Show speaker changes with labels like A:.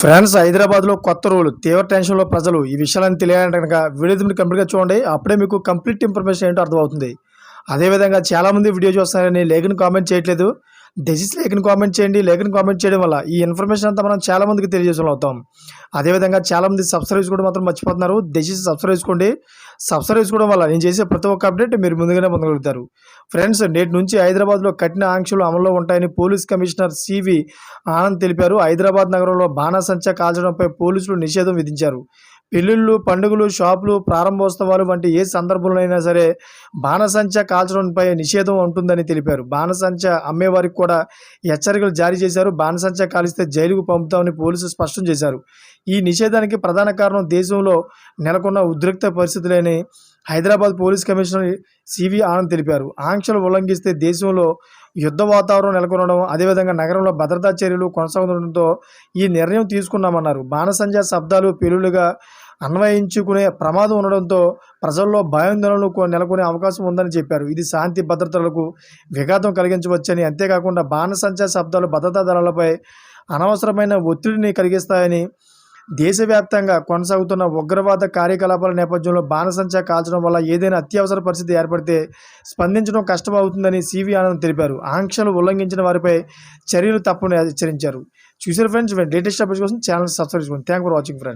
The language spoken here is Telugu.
A: ఫ్రెండ్స్ హైదరాబాద్లో కొత్త రూల్ తీవ్ర టెన్షన్లో ప్రజలు ఈ విషయాలను తెలియాలంటే కనుక వీడియో కంప్లీట్గా కంప్లీట్ చూడండి. అప్పుడే మీకు కంప్లీట్ ఇన్ఫర్మేషన్ ఏంటో అర్థమవుతుంది. అదేవిధంగా చాలామంది వీడియో చూస్తున్నారని లేఖను కామెంట్ చేయట్లేదు. డిజిస్ లేఖను కామెంట్ చేయండి. లేఖను కామెంట్ చేయడం వల్ల ఈ ఇన్ఫర్మేషన్ అంతా మనం చాలా మందికి తెలియజేసిన అవుతాం. అదేవిధంగా చాలామంది సబ్స్క్రైబ్ కూడా మాత్రం మర్చిపోతున్నారు. డిజిస్ సబ్స్క్రైబ్ చేసుకోండి. సబ్స్క్రైబ్ చేసుకోవడం వల్ల నేను చేసే ప్రతి ఒక్క అప్డేట్ మీరు ముందుగానే పొందగలుగుతారు. ఫ్రెండ్స్ నేటి నుంచి హైదరాబాద్లో కఠిన ఆంక్షలు అమల్లో ఉంటాయని పోలీస్ కమిషనర్ సివి ఆనంద్ తెలిపారు. హైదరాబాద్ నగరంలో బాణసంచా కాల్చడంపై పోలీసులు నిషేధం విధించారు. పెళ్ళిళ్ళు పండుగలు షాపులు ప్రారంభోత్సవాలు వంటి ఏ సందర్భంలోనైనా సరే బాణసంచా కాల్చడంపై నిషేధం ఉంటుందని తెలిపారు. బాణసంచా అమ్మేవారికి కూడా హెచ్చరికలు జారీ చేశారు. బాణసంచా కాలిస్తే జైలుకు పంపుతామని పోలీసులు స్పష్టం చేశారు. ఈ నిషేధానికి ప్రధాన కారణం దేశంలో నెలకొన్న ఉద్రిక్త పరిస్థితులని Hyderabad police commissioner CV Anand తెలిపారు. ఆంక్షలు ఉల్లంఘిస్తే దేశంలో యుద్ధ వాతావరణం నెలకొనడం అదేవిధంగా నగరంలో భద్రతా చర్యలు కొనసాగుతుండటంతో ఈ నిర్ణయం తీసుకున్నామన్నారు. బాణసంజ శబ్దాలు పెళ్ళిగా అన్వయించుకునే ప్రమాదం ఉండడంతో ప్రజల్లో భయాందోళనలు నెలకొనే అవకాశం ఉందని చెప్పారు. ఇది శాంతి భద్రతలకు విఘాతం కలిగించవచ్చని అంతేకాకుండా బాణసంచ శబ్దాలు భద్రతా దళాలపై అనవసరమైన ఒత్తిడిని కలిగిస్తాయని దేశవ్యాప్తంగా కొనసాగుతున్న ఉగ్రవాద కార్యకలాపాల నేపథ్యంలో బాణసంచా కాల్చడం వల్ల ఏదైనా అత్యవసర పరిస్థితి ఏర్పడితే స్పందించడం కష్టమవుతుందని సివి ఆనంద్ తెలిపారు. ఆంక్షలు ఉల్లంఘించిన వారిపై చర్యలు తప్పని హెచ్చరించారు చూసారు ఫ్రెండ్స్ లేటెస్ట్ అప్డేట్స్ కోసం ఛానల్ సబ్స్క్రైబ్ చేసుకోండి. Thank for watching friends